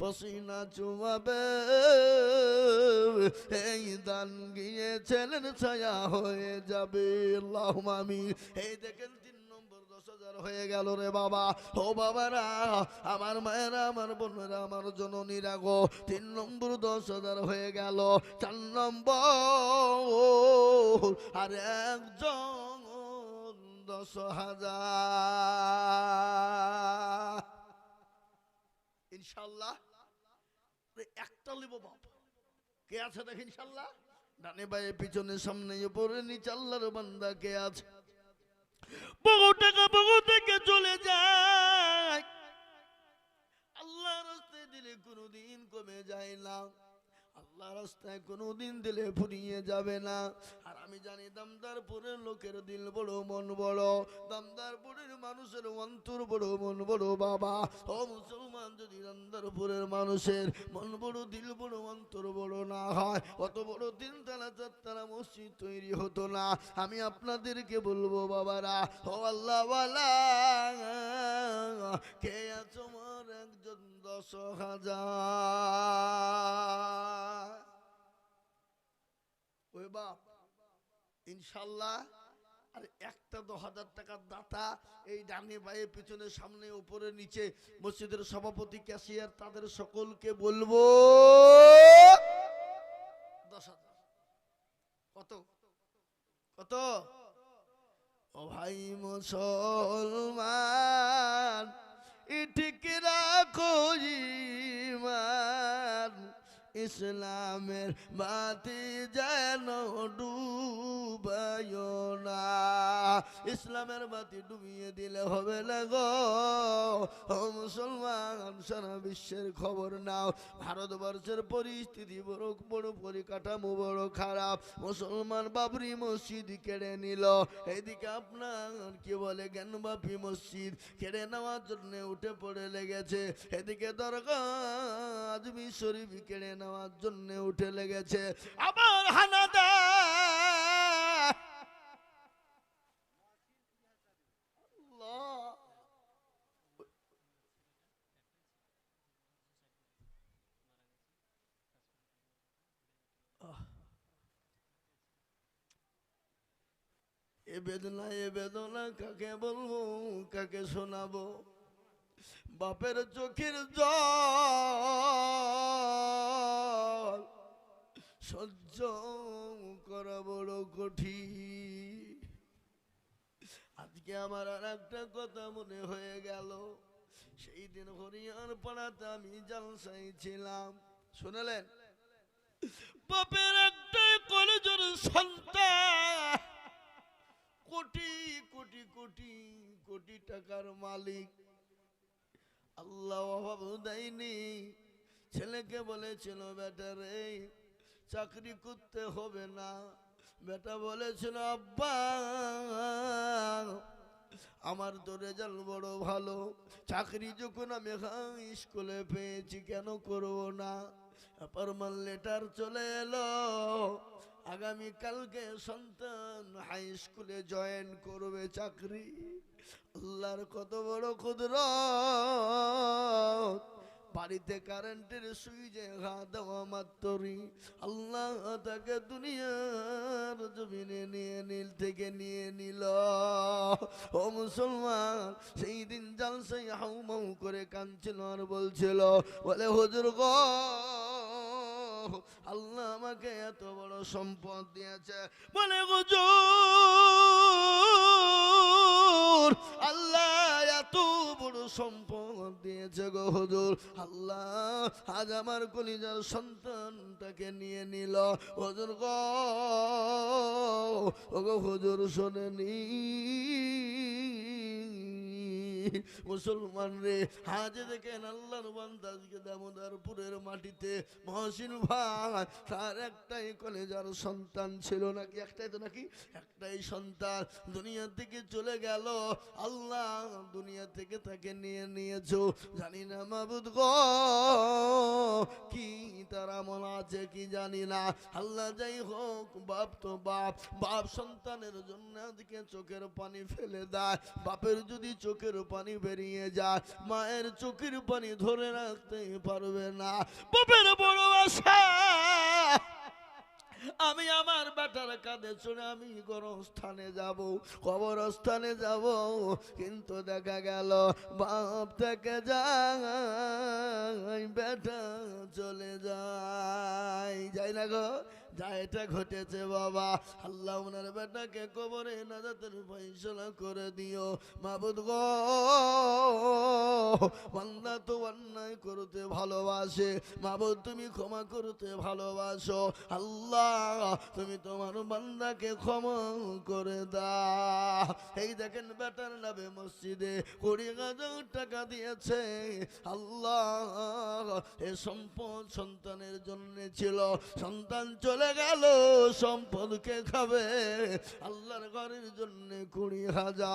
পসিনা চুমাবে। এই দান গিয়ে ছায়া হয়ে যাবে। আল্লাহ আমি এই দেখেন, তিন নম্বর দশ হাজার হয়ে গেল রে বাবা। ও বাবারা, আমার মায়েরা, আমার বোনেরা, আমার জননীরা গো, তিন নম্বর দশ হাজার হয়ে গেল। চার নম্বর, আর একজন দশ হাজার। ইনশাল্লাহ। একটা লিব বাপ। কে আছে দেখ ইনশাল্লাহ? ডানে বাইরে পিছনে, সামনে, উপরে, নিচে আল্লাহর বান্দা কে আছে? বহু টাকা বহু থেকে চলে যায়। আল্লাহ দিলে কোনোদিন কমে যায় না। আল্লাহ রাস্তায় কোনোদিন দিলে ফুরিয়ে যাবে না। আর আমি জানি দামদারপুরের লোকের দিল বড়, মন বড়। দামদারপুরের মানুষের অন্তর বড়, মন বড়, বাবা। ও মুসলমান, যদি দামদারপুরের মানুষের মন বড়, দিল বড়, অন্তর বড় না হয়, অত বড় তিন তালা চারতলা মসজিদ তৈরি হতো না। আমি আপনাদেরকে বলব, বাবারা, ও আল্লাহ কে আছো মোর একজন দশ হাজার। বাপ, ইনশাল্লাহ, আর একটা দশ হাজার টাকার দাতা এই ডানে বায়ে, পিছনে সামনে, উপরে নিচে, মসজিদের সভাপতি, ক্যাশিয়ার, তাদের সকলকে বলব, দশ হাজার। কত? কত? ও ভাই মুসলমান ইঠিক রাখো ইমান ইসলামের বাতি যেন ডুবায় না। ইসলামের বাতি ডুবিয়ে দিলে হবে না গো। মুসলমান, সারা বিশ্বের খবর নাও। ভারতবর্ষের পরিস্থিতি বড় বড় পরিকাঠামো বড় খারাপ। মুসলমান বাবরি মসজিদ কেড়ে নিল। এইদিকে আপনার কি বলে জ্ঞানবাপী মসজিদ কেড়ে নেওয়ার জন্য উঠে পড়ে লেগেছে। এদিকে দরগা আজমি শরীফ কেড়ে নেওয়ার জন্য উঠে লেগেছে। আবার এ বেদনা এ বেদনা কাকে বলব কাকে শোনাবো? বাপের চোখের জল সহ্য করা বড় কঠিন। আজকে আমার আর একটা কথা মনে হয়ে গেল। সেই দিন হরিয়ার পাড়াতে আমি জালসাই ছিলাম। শুনলেন? বাপের একটাই কলেজের সন্তান। কোটি কোটি কোটি কোটি টাকার মালিক। আল্লাহ অভাব দেয়নি। ছেলেকে বলেছিল, বেটা রে, চাকরি করতে হবে না। বেটা বলেছিল, আব্বা, আমার তো রেজাল্ট বড় ভালো। চাকরি যখন আমি হাই স্কুলে পেয়েছি, কেন করব না? অ্যাপারমান লেটার চলে এলো আগামী কালকে সন্তান হাই স্কুলে জয়েন করবে চাকরি। আল্লাহর কত বড় ক্ষুদ্র বাড়িতে কারেন্টের সুইচে ঘা দেওয়া মাত্রই আল্লাহ তাকে দুনিয়ার জমিনে নিয়ে নীল থেকে নিয়ে নিল। ও মুসলমান, সেই দিন জালসাই হাউ মাউ করে কাঁদছিল আর বলছিল, বলে, হুজুর গো, আল্লাহ আমাকে এত বড় সম্পদ দিয়েছে। বলে, হুজুর আল্লাহ এত বড় সম্পদ দিয়েছে গো হজুর। আল্লাহ আজ আমার কলিজার সন্তানটাকে নিয়ে নিল। হজুর গো ও গো হুজুর শোনেনি। মুসলমান রে আজ দেখেন আল্লাহর বান্দা আজকে দামোদরপুরের মাটিতে মহসিন ভাই, তার একটাই কলেজার সন্তান ছিল নাকি? একটাই তো নাকি? একটাই সন্তান। দুনিয়া থেকে চলে গেল। আল্লাহ দুনিয়া থেকে তাকে নিয়ে নিয়েছো। জানি না মাবুদ গো, কি তার আমল আছে কি জানি না। আল্লাহ যাই হোক, বাপ তো বাপ। বাপ সন্তানের জন্য আজকে চোখের পানি ফেলে দেয়। বাপের যদি চোখের পানি পানি বেরিয়ে যায়। মায়ের চোখের পানি ধরে রাখতে পারবে না। বাপের বড় আশা। আমি আমার বেটার কাঁধে চড়ে আমি গরস্থানে যাব, কবরস্থানে যাব। কিন্তু দেখা গেল, বাপ থেকে যায়, বেটা চলে যায়। যাই না গো। যা এটা ঘটেছে বাবা, আল্লাহ ওনার বেটাকে কবরে নাজাতের ফয়সলা করে দিও। মাবুদ গো, বান্দা তো অন্যায় করতে ভালোবাসে। মাবুদ, তুমি ক্ষমা করতে ভালোবাসো। আল্লাহ, তুমি তোমার বান্দাকে ক্ষমা করে দাও। এই দেখেন বেটার নামে মসজিদে কুড়ি হাজার টাকা দিয়েছে। আল্লাহ, এ সম্পদ সন্তানের জন্য ছিল। সন্তান চলে গেল, সম্পদকে খাবে। আল্লাহর ঘরের জন্য কুড়ি হাজার।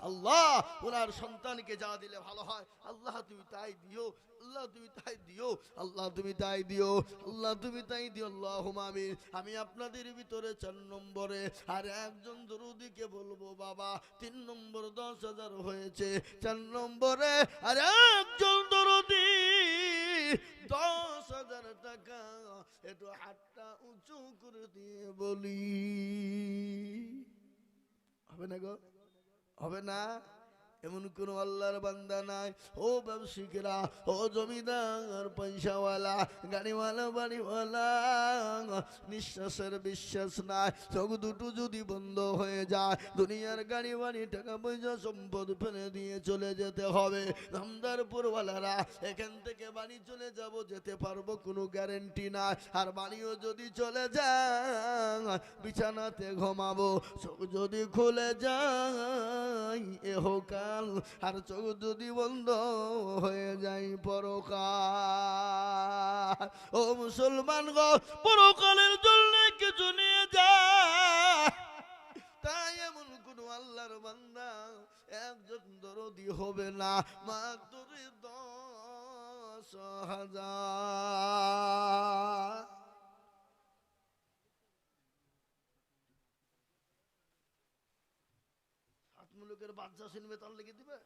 আল্লাহ, ওনার সন্তানকে যা দিলে ভালো হয়। আল্লাহ, তুমি তাই দিও। আল্লাহ, তুমি তাই দিও। আল্লাহ, তুমি তাই দিও। আল্লাহ, তুমি তাই দিও। আল্লাহ আমিন। আমি আপনাদের ভিতরে চার নম্বরে। আর একজন দরুদিকে বলব, বাবা, তিন নম্বর দশ হাজার হয়েছে। চার নম্বরে আর একজন দরুদি। দশ হাজার টাকা একটু হাতটা উঁচু করে দিয়ে বলি। হবে না গো? হবে না? এমন কোন আল্লাহর বান্দা নাই। ও ব্যবসায়িকরা ও জমিদার, পয়সাওয়ালা, গাড়িওয়ালা, বাড়িওয়ালা, নিঃশ্বাসের বিশ্বাস নাই। চোখ দুটো যদি বন্ধ হয়ে যায়, দুনিয়ার গাড়ি, বাড়ি, টাকা পয়সা, সম্পদ ফেলে দিয়ে চলে যেতে হবে। ধামদারপুরওয়ালারা এখান থেকে বাড়ি চলে যাব, যেতে পারব কোনো গ্যারেন্টি নাই। আর বাড়িও যদি চলে যায়, বিছানাতে ঘুমাবো, চোখ যদি খুলে যায় এহকাল আর চোখ যদি বন্ধ হয়ে যায় পরকাল। ও মুসলমান গো, পরকালের জন্য কিছু নিয়ে যায় তাই এমন কোন আল্লাহর বান্দা একজন দরদি হবে না। মাত্র দশ হাজার সাত মুলুকের বাচ্চা শুনবে তার লেগে দিবে।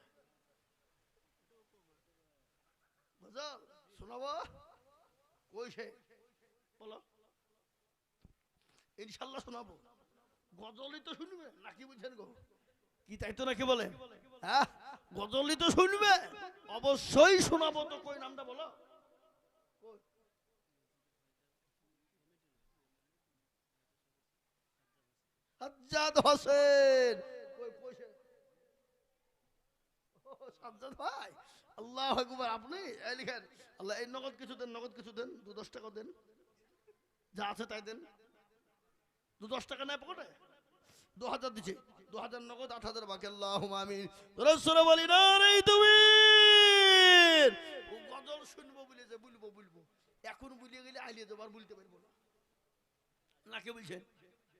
বলো। ইনশাল্লাহ শোনাবো। গজলই তো শুনবে, নাকি বুঝছেন গো? কি তাই তো নাকি বলে? হ্যাঁ? গজলই তো শুনবে। অবশ্যই শোনাবো তো। কই নামটা বলো? সাজ্জাদ হোসেন কই কই সে? ও, সাজ্জাদ ভাই, আল্লাহ আপনি? এই লিখেন, আল্লাহ, এই নগদ কিছু দেন, নগদ কিছু দেন, দু দশ টাকা দেন। যা আছে তাই দেন। দু দশ টাকা নেয় পকেটে? দু হাজার দিছে। দু হাজার নগদ, আট হাজার বাকি আল্লাহ রসুল বলি, না তুমি গজল শুনব বলে যে, বলব বলব। এখন বুলিয়ে গেলে আইলিয়ে যাব, আর বলতে পারব না। না, কে বলছেন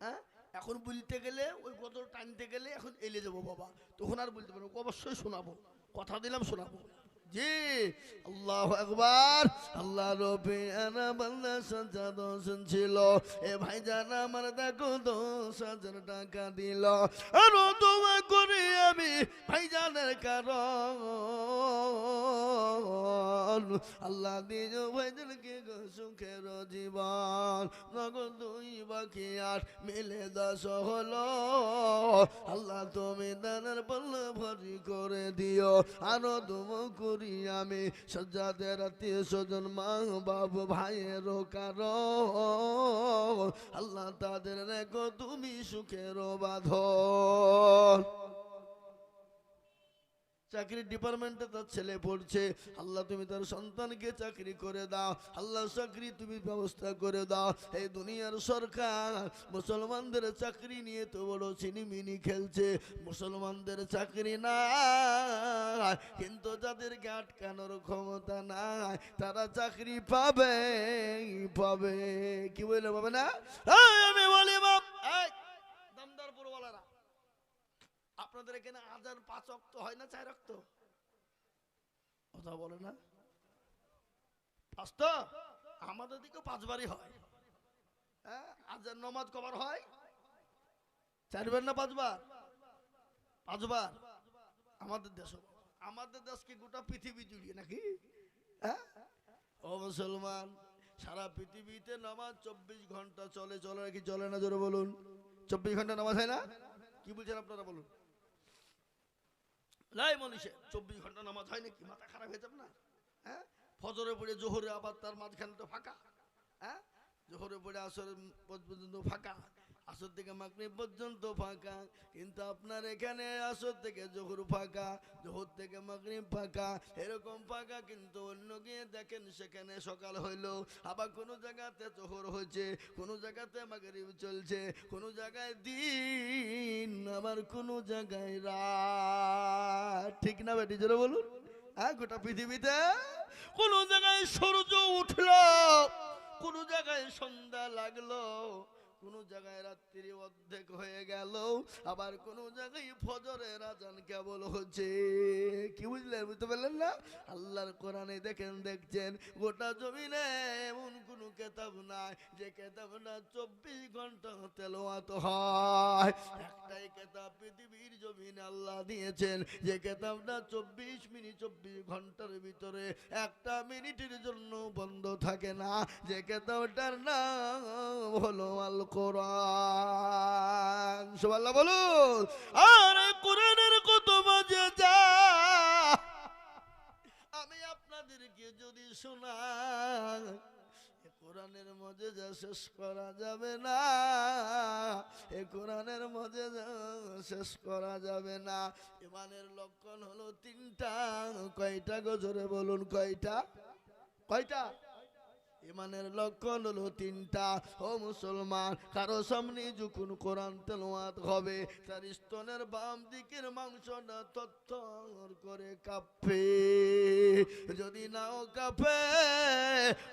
হ্যাঁ? এখন বলতে গেলে, ওই গজল টানতে গেলে এখন এলে যাব, বাবা। তখন আর বলতে পারব অবশ্যই শোনাবো। কথা দিলাম, শোনাবো। জি, আল্লাহ একবার আল্লাহ রবি আনা বাল্লা সাজা এ ভাই জানা আমার দেখো দশ হাজার টাকা দিল। আরও দোয়া করে আমি ভাইজানের কারণ। আল্লাহ দিজ ভাইজানকে সুখের জীবন। নগদ দুই বাকি আর মিলে দশ হলো। আল্লাহ, তুমি দানের পাল্লা ভরি করে দিও। আরও তুম করি আমি। সজ্জাদের আত্মীয় স্বজন, মা বাবু ভাইয়ের কার আল্লাহ তাদের রেখো, তুমি সুখের বাঁধন। চাকরির ডিপার্টমেন্টে তার ছেলে পড়ছে। আল্লাহ, তুমি তার সন্তানকে চাকরি করে দাও। আল্লাহ চাকরি তুমি ব্যবস্থা করে দাও। এই দুনিয়ার সরকার, মুসলমানদের চাকরি নিয়ে তো বড় চিনিমিনি খেলছে। মুসলমানদের চাকরি না কিন্তু যাদেরকে আটকানোর ক্ষমতা নাই, তারা চাকরি পাবে পাবে। কি বলে পাবে না? আমি বলি বাপ আপনাদের এখানে আজান পাঁচ অক্ত হয় না চার অক্ত? কথা বলে না? পাঁচ তো আমাদের দিকে পাঁচবারই হয়। হ্যাঁ আজান নমাজ কবার হয়? চারবার না পাঁচবার? পাঁচবার। আমাদের দেশ আমাদের দেশ কি গোটা পৃথিবী জুড়িয়ে নাকি? হ্যাঁ? ও মুসলমান, সারা পৃথিবীতে নামাজ চব্বিশ ঘণ্টা চলে চলে নাকি চলে না? জোরে বলুন। চব্বিশ ঘণ্টা নামাজ হয় না? কি বলছেন আপনারা বলুন? লাই মনীষে চব্বিশ ঘণ্টা নামাজ হয় নাকি? মাথা খারাপ হয়ে যাবে না? হ্যাঁ? ফজরে পড়ে জোহরে আবার তার মাঝখানে তো ফাঁকা। হ্যাঁ? জোহরে পড়ে আসরে পর্যন্ত ফাঁকা। আসর থেকে মাগরিব পর্যন্ত ফাঁকা, কিন্তু আপনার এখানে আসর থেকে জোহর ফাঁকা, জোহর থেকে মাগরিব ফাঁকা, এরকম ফাঁকা কিন্তু অন্য গিয়ে দেখেন সেখানে সকাল হইল, আবার কোনো জায়গাতে জোহর হয়েছে, কোনো জায়গাতে মাগরিব চলছে, কোনো জায়গায় দিন, আবার কোনো জায়গায় রাত। ঠিক না বেটি, জোরে বলুন? হ্যাঁ গোটা পৃথিবীতে কোনো জায়গায় সূর্য উঠল, কোনো জায়গায় সন্ধ্যা লাগল কোনো জায়গায় রাত্রি অর্ধেক হয়ে গেল, আবার কোন জায়গায় ফজরের আজান কেবল হচ্ছে। কি বুঝলেন? বুঝতে পারলেন না? আল্লাহর কোরআনে দেখেন, দেখছেন, গোটা জমিনে এমন কোন কেতাব নাই যে কেতাব না চব্বিশ ঘণ্টা তেলোয়াত হয়। একটাই কেতাব পৃথিবীর জমিনে আল্লাহ দিয়েছেন, যে কেতাবটা চব্বিশ মিনিট চব্বিশ ঘণ্টার ভিতরে একটা মিনিটের জন্য বন্ধ থাকে না। যে কেতাবটার নাম হলো আল কোরআন। সুবহানাল্লাহ বলুন। আর কোরআনের কত মাঝে যা? আমি আপনাদেরকে যদি শোনাই কোরআনের মজে যা শেষ করা যাবে না। এ কোরআনের মজে শেষ করা যাবে না। ইমানের লক্ষণ হলো তিনটা। কয়টা গজরে বলুন, কয়টা? কয়টা? ইমানের লক্ষণ হলো তিনটা। ও মুসলমান, কারও সামনে যখন কোরআন তেলোয়াত হবে তার স্তনের বাম দিকের মাংসটা তত্তর করে কাঁপে যদি নাও কাঁপে,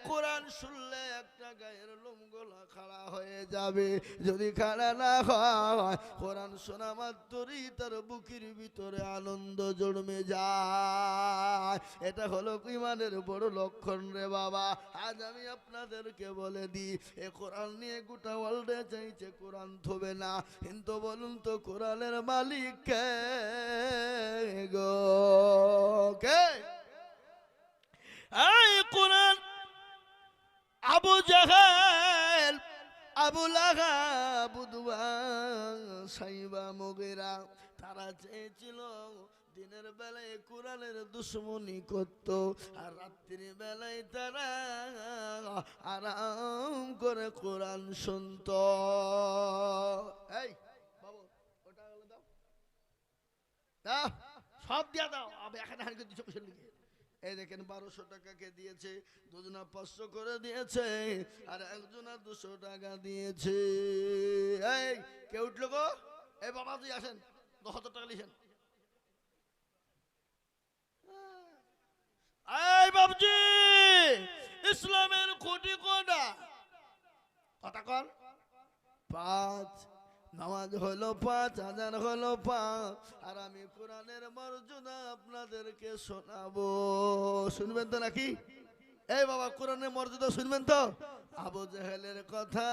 কোরআন শুনলে একটা গায়ের লোমগোলা খাড়া হয়ে যাবে। যদি খাড়া না হয়, কোরআন শোনা মাত্রই তার বুকির ভিতরে আনন্দ জন্মে যায়। এটা হলো ইমানের বড় লক্ষণ রে বাবা। আজ আমি আপনাদেরকে বলে দিই, এ কোরআন নিয়ে গোটা ওয়ার্ল্ডে চাইছে কোরআন থবে না। কিন্তু বলুন তো কোরআনের মালিক কে গো? কে? এই কোরআন আবু জাহেল, আবু লাগা বুধবা সাইবা, মগেরা, তারা চেয়েছিল দিনের বেলায় কোরআনের দুশ্মনী করত, আর রাত্রি বেলায় তারা আরাম করে কোরআন শুনত। এই, বাবু দাও। দাও সব দিয়া দাও। আমি এখানে হারিয়ে দিচ্ছ কিসের লিখে এই দেখেন, বারোশো টাকাকে দিয়েছে? দুজনা পাঁচশো করে দিয়েছে, আর একজনা দুশো টাকা দিয়েছে। এই, কে উঠল গো? এই বাবা তুই আসেন। দশ হাজার টাকা লিখেন। এই ইসলামের কোটি কোটা কথা কর পাঁচ, নামাজ হলো পাঁচ হাজার হলো পাঁচ, আর আমি কোরআনের মর্যাদা আপনাদেরকে শোনাবো। শুনবেন তো নাকি? এই বাবা, কোরআনের মর্যাদা শুনবেন তো? আবু জেহেলের কথা,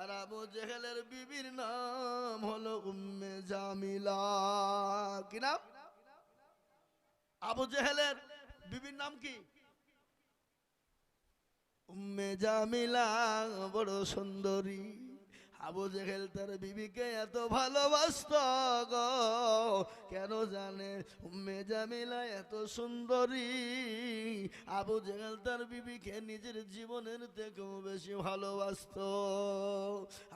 আর আবু জেহেলের বিবির নাম হলো উম্মে জামিলা। কি নাম? আবু জেহেলের বিবির নাম কি? উম্মে জামিলা বড় সুন্দরী। আবু জেহেল তার বিবিকে এত ভালোবাসত গো। কেন জানে? উম্মে জামিলা এত সুন্দরী। আবু জেহেল তার বিবিকে নিজের জীবনের থেকেও বেশি ভালোবাসত।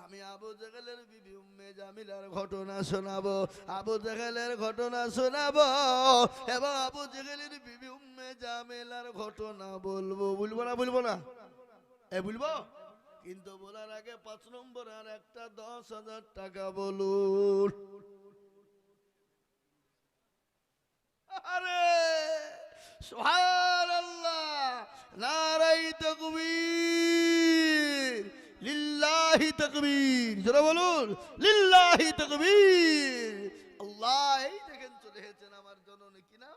আমি আবু জেহেলের বিবি, উম্মে জামিলার ঘটনা শোনাবো। আবু জেহেলের ঘটনা শোনাবো। এবং আবু জেহেলের বিবি, উম্মে জামিলার ঘটনা বলব। বলব না বলব না? এ, বলব? কিন্তু বলার আগে পাঁচ নম্বর আর একটা দশ হাজার টাকা বলুন। আরে সোহার আল্লাহ নারাই তকবীর, লিল্লাহি তকবীর, জোরে বলুন, লিল্লাহি তকবীর। আল্লাহ, এই দেখেন চলে এসেছেন আমার জননী, কি নাম?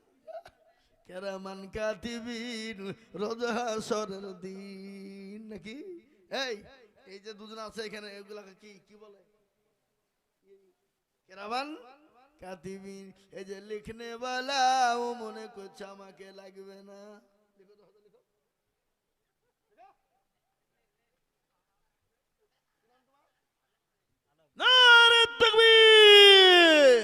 কেরামান কাতিবিন রোজাসরের দিন, নাকি? এই এই যে দুজন আছে এখানে, এগুলাকে কি কি বলে? কেরামান কাতিবিন, এই যে লিখনে বালা ও মনে করছে আমাকে লাগবে না লিখো তো, হাতে লিখো। নারে তাকবীর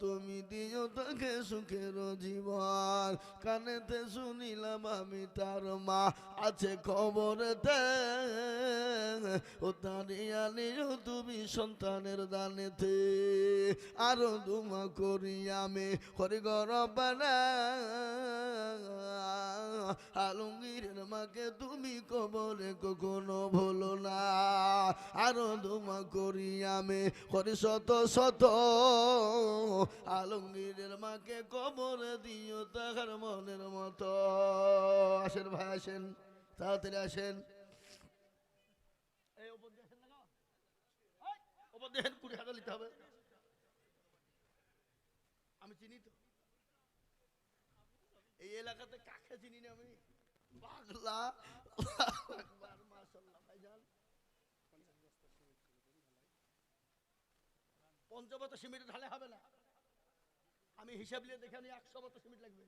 তুমি দিও তাকে সুখের জীবন। কানেতে শুনিলাম আমি তার মা। আছে খবরেতে। ও তারিয়ালিও তুমি সন্তানের দানেতে। আরও দুমা করি আমি। হরি গরবানা আলমগীরের মাকে তুমি কবরে কখনো ভুলো না। আরও দুমা করি আমি। হরি শত শত আলমগীরের মাকে কবরে দিও তাহার মনের মতো। আসেন ভাই, আসেন। তাড়াতাড়ি আসেন। এই এলাকাতে কাকে চিনি না আমি? পঞ্চবত সিমেন্ট ঢালে হবে না। আমি হিসাব নিয়ে দেখে আমি একশো বস্তা সিমেন্ট লাগবে।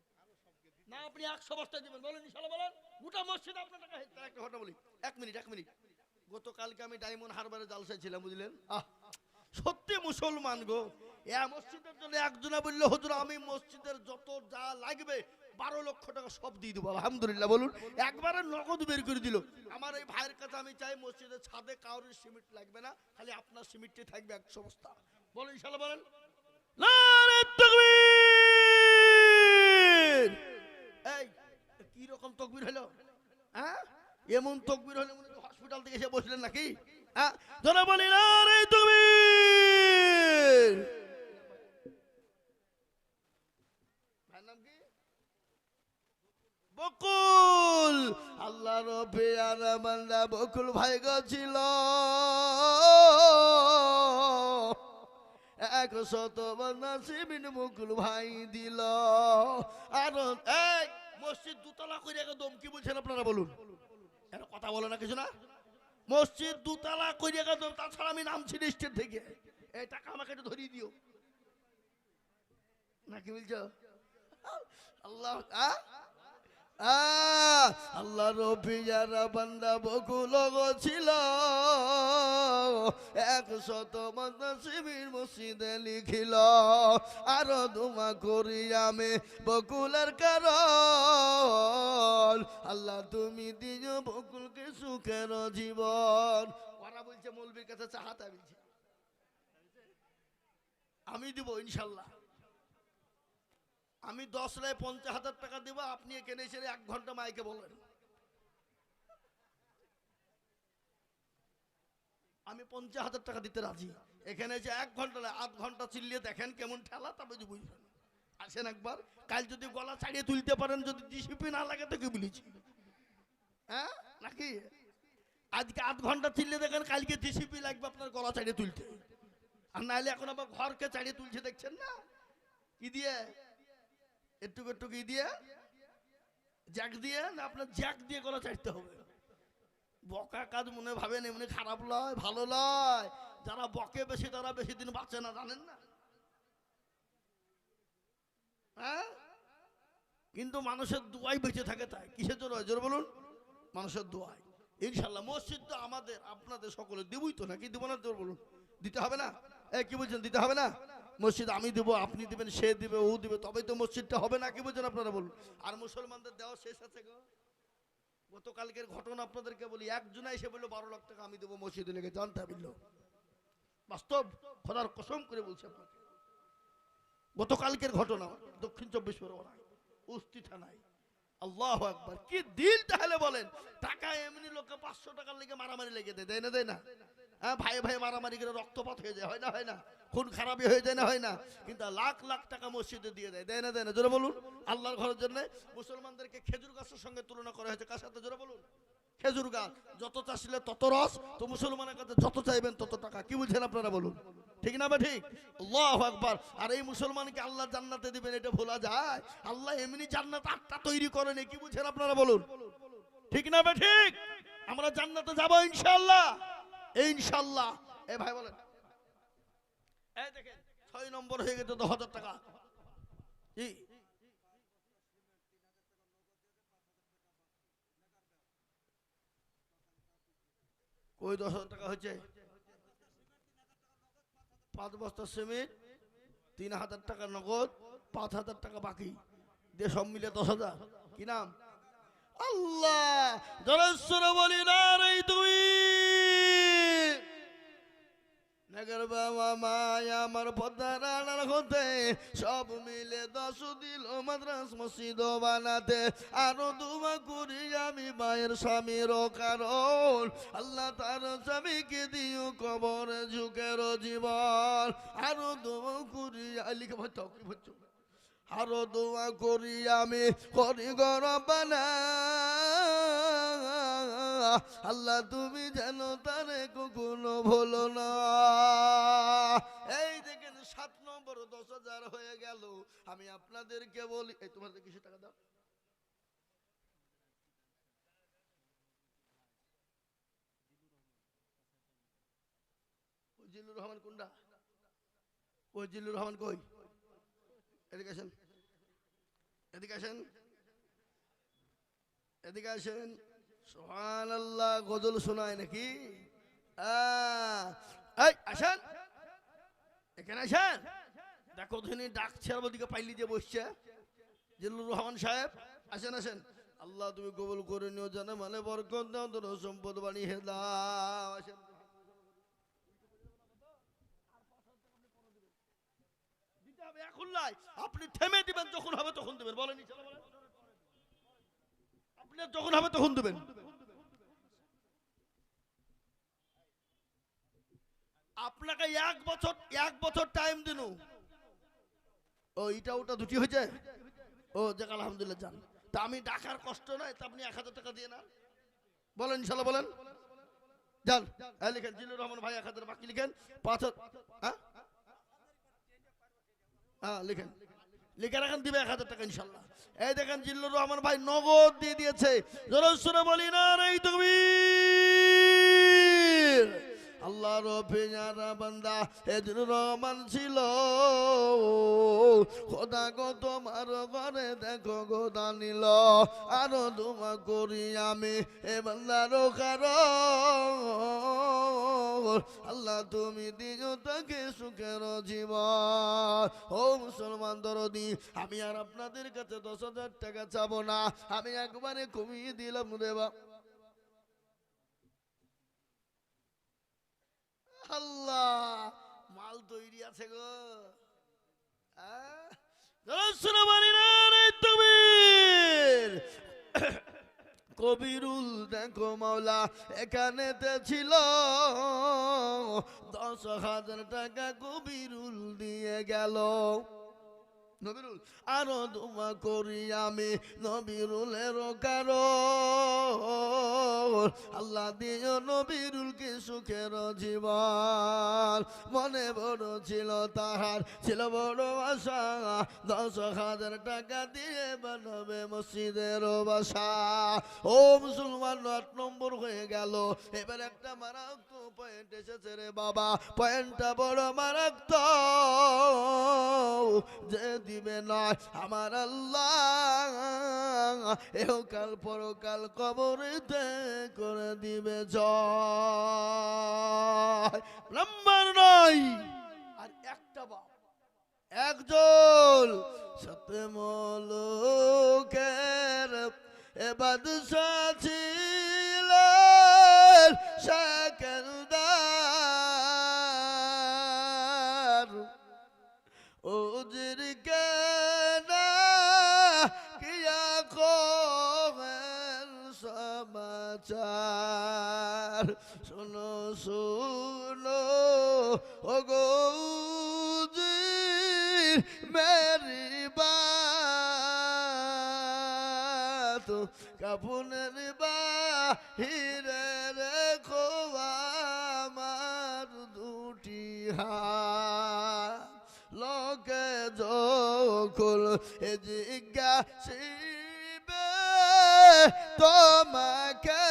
না আপনি একশো বস্তা দিবেন। বলেন ইনশাল্লাহ বলেন। গোটা মসজিদ আপনার টাকা একটা ঘটনা বলি। এক মিনিট এক মিনিট। গতকালকে আমি ডায়মন্ড হারবারে জালসায় ছিলাম বুঝলেন? আহ। সত্যি মুসলমান গো। এ মসজিদের জন্য একজনে বলল হুজুর আমি মসজিদের যত যা লাগবে বারো লক্ষ টাকা সব দিয়ে দেবো। আলহামদুলিল্লাহ বলুন। একবারে নগদ বের করে দিল। আমার এই ভাইয়ের কাছে আমি চাই মসজিদের ছাদে কাউরের সিমেন্ট লাগবে না খালি আপনার সিমেন্টই থাকবে একশো বস্তা। বলেন ইনশাল্লাহ বলেন। কি রকম তকবির হলো? হ্যাঁ? এমন তকবির হলে হসপিটাল থেকে এসে বসলেন নাকি? হ্যাঁ? ধরে বলি ভাইয়ের নাম কি? বকুল! আল্লাহ রবে আর বকুল ভাই গছিল এক শত বান্দা সিমিন ভাই দিল। আর এই মসজিদ দুতলা করে একে দম কি বলছেন আপনারা বলুন। এটা কথা বলে না কিছু না? মসজিদ দুতলা করে তাছাড়া আমি নামছি লিস্টের থেকে। এই টাকা আমাকে একটু ধরিয়ে দিও। না কি বলছো? আল্লাহ আ? আল্লাহ রবি যারা বান্দা বকুল ছিল এক শত শিবির মসজিদে লিখিল, আরও দুমা করি আমি বকুলের কারণ। আল্লাহ তুমি দিও বকুলকে সুখের জীবন। ওরা বলছে, মৌলবীর কাছে চাহাতা আমি দিব ইনশাল্লাহ। আমি দশ রায় পঞ্চাশ হাজার টাকা দেবো, আপনি এখানে এক ঘণ্টা মাইকে বলেন আমি পঞ্চাশ হাজার টাকা দিতে রাজি। এখানে এসে এক ঘণ্টা নয় আধ ঘণ্টা চিল্লিয়ে দেখেন কেমন ঠেলা তবে বুঝবেন আসেন একবার, কাল যদি গলা ছাড়িয়ে তুলতে পারেন, যদি ডিসিপি না লাগে তো কি বলেছি। হ্যাঁ? নাকি? আজকে আধ ঘণ্টা চিল্লে দেখেন, কালকে ডিসিপি লাগবে আপনার গলা ছাড়িয়ে তুলতে। আর নাহলে এখন আবার ঘরকে ছাড়িয়ে তুলছে, দেখছেন না? কি দিয়ে? একটু একটু কি দিয়ে? জ্যাক দিয়ে না, আপনার জ্যাক দিয়ে গলা ছাড়তে হবে। বকা কাজ মনে ভাবেন, এমনি খারাপ লয়, ভালো লয়। যারা বকে বেশি, তারা বেশি দিন বাঁচে না, জানেন না? হ্যাঁ? কিন্তু মানুষের দোয়াই বেঁচে থাকে তাই। কিসের জন্য? জোরে বলুন। মানুষের দোয়াই ইনশাল্লাহ, মসজিদ তো আমাদের, আপনাদের সকলে দেবই তো নাকি? দেবো না, জোর বলুন। দিতে হবে না? এ কি বলছেন? দিতে হবে না? মসজিদ আমি দেবো, আপনি দিবেন, সে দিবে, ও দিবে, তবেই তো মসজিদটা হবে না, কি বলছেন আপনারা বলুন? আর মুসলমানদের দেওয়া শেষ আছে গো। গতকালকের ঘটনা আপনাদেরকে বলি একজনা এসে বলল, বারো লাখ টাকা আমি দেবো মসজিদে লেগে, জানতে বলল। বাস্তব খোদার কসম করে বলছে আপনাকে। গতকালকের ঘটনা, দক্ষিণ চব্বিশ পরগনায়, উস্তি থানায়। আল্লাহ একবার কি দিল তাহলে বলেন? টাকা এমনি লোকে পাঁচশো টাকার লেগে মারামারি লেগে দেয় দেয় না দেয় না? হ্যাঁ ভাই ভাই মারামারি করে রক্তপাত হয়ে যায়, হয় না হয় না? খুন খারাপই হয়ে যায় না, হয় না? কিন্তু লাখ লাখ টাকা মসজিদে দিয়ে দেয় দেয় না দেয় না? জোরে বলুন। আল্লাহর ঘরের জন্য মুসলমানদেরকে খেজুর গাছের সঙ্গে তুলনা করা হয়েছে। কার সাথে? জোরে বলুন। খেজুর গাছ। যত চাষিলে তত রস, তো মুসলমানের কাছে যত চাইবেন তত টাকা। কি বুঝছেন আপনারা বলুন? ঠিক না বা ঠিক? আল্লাহ আকবার। আর এই মুসলমানকে আল্লাহ জান্নাতে দিবেন, এটা ভোলা যায়। আল্লাহ এমনি জান্নাত আটটা তৈরি করেনি কি বুঝছেন আপনারা বলুন? ঠিক না বা ঠিক? আমরা জান্নাতে যাব ইনশাল্লাহ এই ইনশাআল্লাহ। এ ভাই বলেন। ছয় নম্বর হয়ে গেছে দশ হাজার টাকা। কি? কই দশ হাজার টাকা হচ্ছে পাঁচ বস্তা সিমেন্ট, তিন হাজার টাকা নগদ, পাঁচ হাজার টাকা বাকি। দিয়ে সব মিলে দশ হাজার। কি নাম? আল্লাহ! জলেশ্বর বলি, না রে তুই! নগর বাবা মায় আমার পদ্মার হতে সব মিলে দশ দিল মাদ্রাস মসজিদ বানাতে। আরও দুমা করি আমি মায়ের স্বামীর কারণ। আল্লাহ তার স্বামীকে দিও কবর ঝুঁকের জীবন। আরও দুমা করি লিখে ভর্ত কি ভর্ত আরও দোয়া করি আমি, করি গরবানা আল্লাহ, তুমি যেন তারে কখনো ভুলো না। এই দেখেন, সাত নম্বর দশ হাজার হয়ে গেল। আমি আপনাদেরকে বলি, এই তোমাদের কিছু টাকা দাও? এদিকে আসেন। এদিকে আসেন। সোহান আল্লাহ গজল শোনায় নাকি? আসেন। এখানে আসেন। দেখো ধনী পাইলি দিয়ে বসছে। জিল্লুর রহমান সাহেব, আসেন আসেন। আল্লাহ, তুমি কবুল করে নিও, জানে মানে বরকত দাও তোর সম্পদ বাণী হে দাও আসেন আপনি থেমে দিবেন, যখন হবে তখন দিবেন। বলেন। ইনশাআল্লাহ বলেন। আপনি যখন হবে তখন দিবেন। আপনাকে এক বছর এক বছর টাইম দিন। ও এটা ওটা দুটি হয়েছে ও যাক আলহামদুলিল্লাহ যান তা আমি ডাকার কষ্ট নাই, তা আপনি এক হাজার টাকা দিয়ে না বলেন, ইনশাল্লাহ বলেন। যান হ্যাঁ লিখেন, জিল্লুর রহমান ভাই এক হাজার বাকি লিখেন। পাঁচ হ্যাঁ? হ্যাঁ লিখেন। লিখে রাখেন, দিবে এক হাজার টাকা ইনশাল্লাহ। এই দেখেন জিল্লুর রহমান ভাই নগদ দিয়ে দিয়েছে। জোরসুরে বলি না রে তুমি আল্লাহর পেয়ারা বান্দা এদিন রহমান ছিল। খোদা গো, তোমার ঘরে দেখো গোদা নিল আরও তোমা করি আমি এ বান্দার কারণ। আল্লাহ, তুমি দিও তাকে সুখের জীবন। ও মুসলমান দরদি, আমি আর আপনাদের কাছে দশ হাজার টাকা চাবো না। আমি একবারে কমিয়ে দিলাম দেবা আল্লাহ মাল তৈরি আছে গো। তুমি কবিরুল দেখো মাওলা, এখানেতে ছিল। দশ হাজার টাকা কবিরুল দিয়ে গেল। নবিরুল, আরও দোয়া করি আমি কারও আল্লাহ দিও সুখের জীবন। মনে বড় ছিল তাহার, ছিল বড় আশা। দশ হাজার টাকা দিয়ে বানাবে মসজিদের বাসা। ও মুসলমান, আট নম্বর হয়ে গেল। এবার একটা মারাত্মক পয়েন্ট এসেছে রে বাবা। পয়েন্টটা বড় মারাত্মক। যে দিবে নয়। আমার আল্লাহ এহকাল পরকাল কবরেতে করে দিবে জয়। নাম্বার নয়। আর একটা বাপ একজন সতে মলুকের এ বাদশা ছিলেন। শাকেলদার শোনো ও গৌজির মেরি বাত, কাপুনের বাহিরে রেখো আমার দুটি হাত। লোকে যখন এ জিজ্ঞাসিবে, তোমাকে